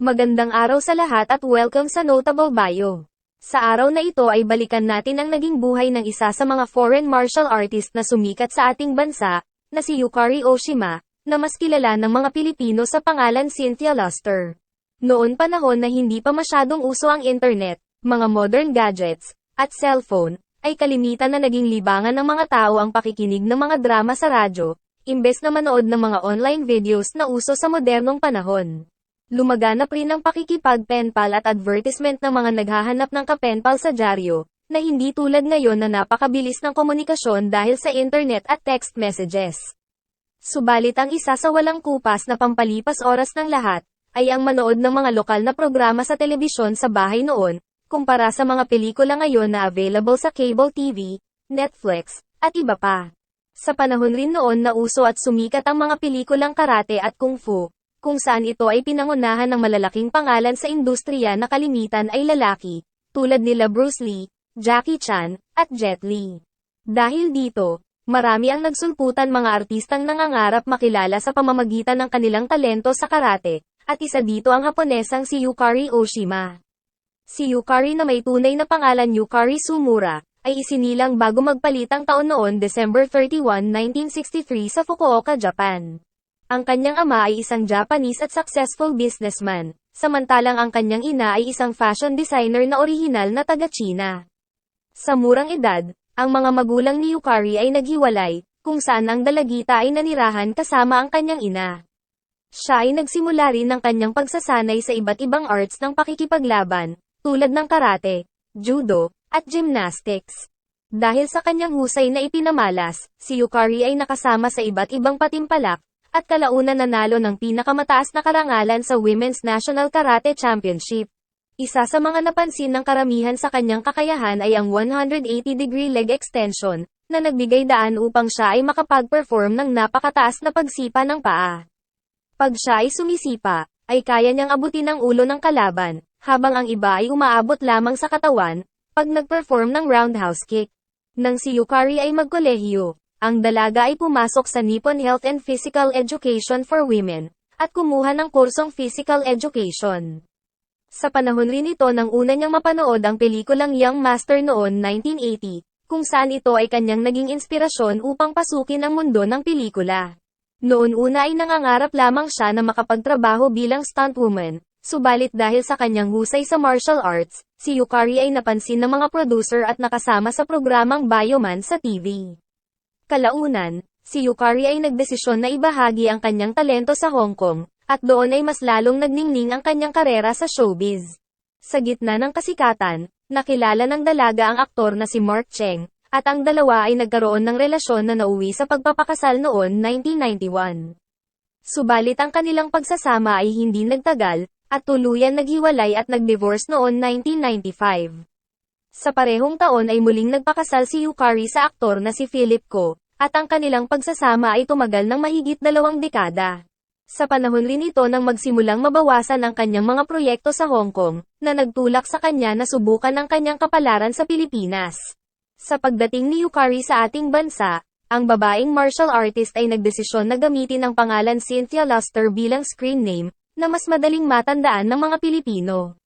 Magandang araw sa lahat at welcome sa Notable Bio. Sa araw na ito ay balikan natin ang naging buhay ng isa sa mga foreign martial artist na sumikat sa ating bansa, na si Yukari Oshima, na mas kilala ng mga Pilipino sa pangalan Cynthia Luster. Noon panahon na hindi pa masyadong uso ang internet, mga modern gadgets, at cellphone, ay kalimitan na naging libangan ng mga tao ang pakikinig ng mga drama sa radyo, imbes na manood ng mga online videos na uso sa modernong panahon. Lumaganap rin ang pakikipag-penpal at advertisement ng mga naghahanap ng kapenpal sa dyaryo, na hindi tulad ngayon na napakabilis ng komunikasyon dahil sa internet at text messages. Subalit ang isa sa walang kupas na pampalipas oras ng lahat, ay ang manood ng mga lokal na programa sa telebisyon sa bahay noon, kumpara sa mga pelikula ngayon na available sa cable TV, Netflix, at iba pa. Sa panahon rin noon na uso at sumikat ang mga pelikulang karate at kung fu, kung saan ito ay pinangunahan ng malalaking pangalan sa industriya na kalimitan ay lalaki, tulad nila Bruce Lee, Jackie Chan, at Jet Li. Dahil dito, marami ang nagsulputan mga artistang nangangarap makilala sa pamamagitan ng kanilang talento sa karate, at isa dito ang Haponesang si Yukari Oshima. Si Yukari na may tunay na pangalan Yukari Sumura, ay isinilang bago magpalitang taon noon December 31, 1963 sa Fukuoka, Japan. Ang kanyang ama ay isang Japanese at successful businessman, samantalang ang kanyang ina ay isang fashion designer na orihinal na taga-China. Sa murang edad, ang mga magulang ni Yukari ay naghiwalay, kung saan ang dalagita ay nanirahan kasama ang kanyang ina. Siya ay nagsimula rin ng kanyang pagsasanay sa iba't ibang arts ng pakikipaglaban, tulad ng karate, judo, at gymnastics. Dahil sa kanyang husay na ipinamalas, si Yukari ay nakasama sa iba't ibang patimpalak, at kalaunan nanalo ng pinakamataas na karangalan sa Women's National Karate Championship. Isa sa mga napansin ng karamihan sa kanyang kakayahan ay ang 180-degree leg extension, na nagbigay daan upang siya ay makapag-perform ng napakataas na pagsipa ng paa. Pag siya ay sumisipa, ay kaya niyang abutin ang ulo ng kalaban, habang ang iba ay umaabot lamang sa katawan, pag nag-perform ng roundhouse kick. Nang si Yukari ay magkolehiyo, ang dalaga ay pumasok sa Nippon Health and Physical Education for Women, at kumuha ng kursong Physical Education. Sa panahon rin ito nang una niyang mapanood ang pelikulang Young Master noon 1980, kung saan ito ay kanyang naging inspirasyon upang pasukin ang mundo ng pelikula. Noon una ay nangangarap lamang siya na makapagtrabaho bilang stuntwoman, subalit dahil sa kanyang husay sa martial arts, si Yukari ay napansin ng mga producer at nakasama sa programang Bioman sa TV. Kalaunan, si Yukari ay nagdesisyon na ibahagi ang kanyang talento sa Hong Kong, at doon ay mas lalong nagningning ang kanyang karera sa showbiz. Sa gitna ng kasikatan, nakilala ng dalaga ang aktor na si Mark Cheng, at ang dalawa ay nagkaroon ng relasyon na nauwi sa pagpapakasal noon 1991. Subalit ang kanilang pagsasama ay hindi nagtagal, at tuluyan naghiwalay at nag-divorce noon 1995. Sa parehong taon ay muling nagpakasal si Yukari sa aktor na si Philip Ko, at ang kanilang pagsasama ay tumagal ng mahigit dalawang dekada. Sa panahon rin ito nang magsimulang mabawasan ang kanyang mga proyekto sa Hong Kong, na nagtulak sa kanya na subukan ang kanyang kapalaran sa Pilipinas. Sa pagdating ni Yukari sa ating bansa, ang babaeng martial artist ay nagdesisyon na gamitin ang pangalan Cynthia Luster bilang screen name, na mas madaling matandaan ng mga Pilipino.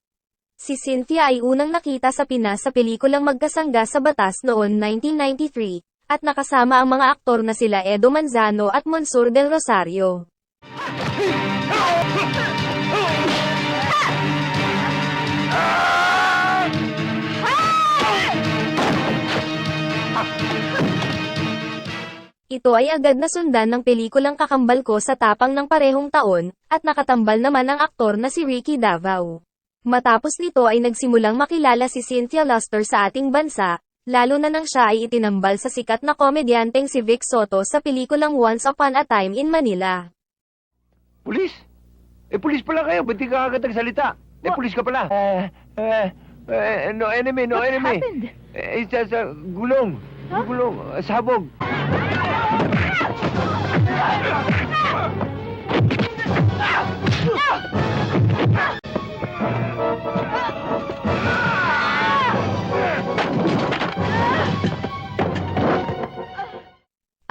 Si Cynthia ay unang nakita sa Pinas sa pelikulang Magkasangga sa Batas noon 1993, at nakasama ang mga aktor na sila Edo Manzano at Monsur del Rosario. Ito ay agad na sundan ng pelikulang kakambal ko sa tapang ng parehong taon, at nakatambal naman ang aktor na si Ricky Davao. Matapos nito ay nagsimulang makilala si Cynthia Luster sa ating bansa, lalo na nang siya ay itinambal sa sikat na komedyanteng si Vic Soto sa pelikulang Once Upon a Time in Manila. Pulis? Eh, pulis pala kayo. Ba't di ka agad nagsalita? Eh, pulis ka pala. Eh, eh, eh, no enemy, no What enemy. happened? Eh, sa, sa gulong. Huh? Gulong. eh, Sabog.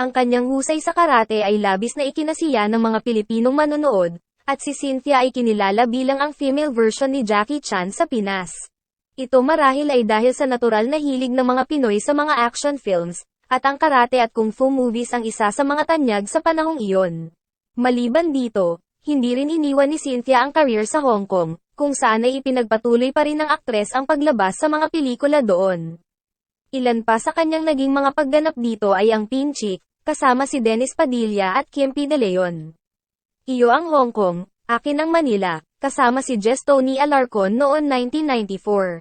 Ang kanyang husay sa karate ay labis na ikinasiya ng mga Pilipinong manonood, at si Cynthia ay kinilala bilang ang female version ni Jackie Chan sa Pinas. Ito marahil ay dahil sa natural na hilig ng mga Pinoy sa mga action films, at ang karate at kung fu movies ang isa sa mga tanyag sa panahong iyon. Maliban dito, hindi rin iniwan ni Cynthia ang career sa Hong Kong, kung saan ay ipinagpatuloy pa rin ng aktres ang paglabas sa mga pelikula doon. Ilan pa sa kanyang naging mga pagganap dito ay ang Pinchik, kasama si Dennis Padilla at Kim P. De Leon. Iyo ang Hong Kong, akin ang Manila, kasama si Jess Tony Alarcon noon 1994.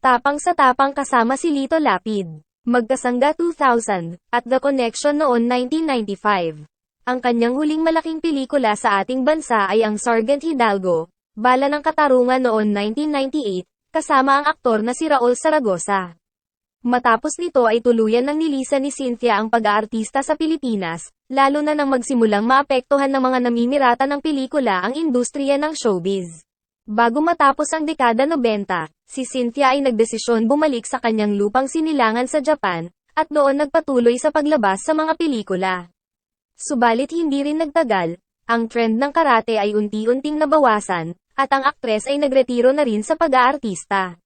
Tapang sa tapang kasama si Lito Lapid. Magkasangga 2000, at The Connection noon 1995. Ang kanyang huling malaking pelikula sa ating bansa ay ang Sergeant Hidalgo, Bala ng Katarungan noon 1998, kasama ang aktor na si Raul Zaragoza. Matapos nito ay tuluyan ng nilisan ni Cynthia ang pag-aartista sa Pilipinas, lalo na nang magsimulang maapektuhan ng mga namimirata ng pelikula ang industriya ng showbiz. Bago matapos ang dekada 90, si Cynthia ay nagdesisyon bumalik sa kanyang lupang sinilangan sa Japan, at doon nagpatuloy sa paglabas sa mga pelikula. Subalit hindi rin nagtagal, ang trend ng karate ay unti-unting nabawasan, at ang aktres ay nagretiro na rin sa pag-aartista.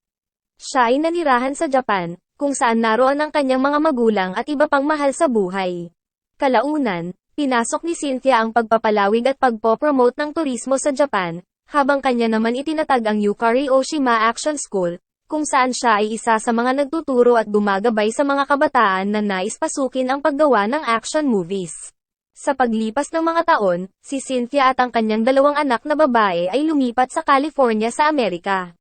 Siya ay nanirahan sa Japan, kung saan naroon ang kanyang mga magulang at iba pang mahal sa buhay. Kalaunan, pinasok ni Cynthia ang pagpapalawig at pagpopromote ng turismo sa Japan, habang kanya naman itinatag ang Yukari Oshima Action School, kung saan siya ay isa sa mga nagtuturo at gumagabay sa mga kabataan na nais pasukin ang paggawa ng action movies. Sa paglipas ng mga taon, si Cynthia at ang kanyang dalawang anak na babae ay lumipat sa California sa Amerika.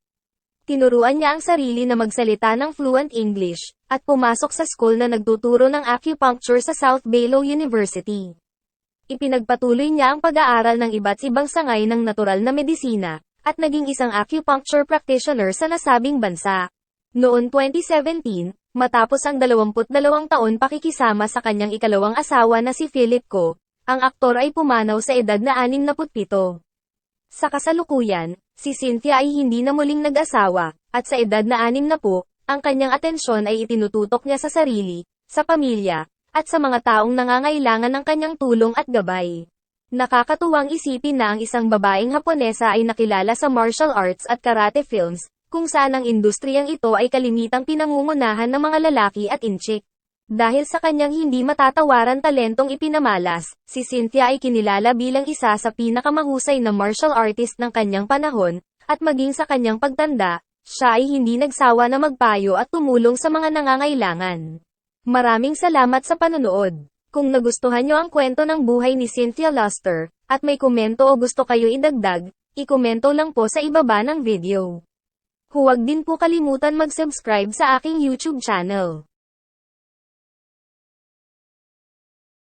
Tinuruan niya ang sarili na magsalita ng fluent English, at pumasok sa school na nagtuturo ng acupuncture sa South Belo University. Ipinagpatuloy niya ang pag-aaral ng iba't ibang sangay ng natural na medisina, at naging isang acupuncture practitioner sa nasabing bansa. Noon 2017, matapos ang 22 taon pakikisama sa kanyang ikalawang asawa na si Philip Ko, ang aktor ay pumanaw sa edad na 67. Sa kasalukuyan, si Cynthia ay hindi na muling nag-asawa, at sa edad na 60, ang kanyang atensyon ay itinututok niya sa sarili, sa pamilya, at sa mga taong nangangailangan ng kanyang tulong at gabay. Nakakatuwang isipin na ang isang babaeng Haponesa ay nakilala sa martial arts at karate films, kung saan ang industriyang ito ay kalimitang pinangungunahan ng mga lalaki at inchik. Dahil sa kanyang hindi matatawaran talentong ipinamalas, si Cynthia ay kinilala bilang isa sa pinakamahusay na martial artist ng kanyang panahon, at maging sa kanyang pagtanda, siya ay hindi nagsawa na magpayo at tumulong sa mga nangangailangan. Maraming salamat sa panonood. Kung nagustuhan nyo ang kwento ng buhay ni Cynthia Luster, at may komento o gusto kayo idagdag, ikomento lang po sa ibaba ng video. Huwag din po kalimutan mag-subscribe sa aking YouTube channel.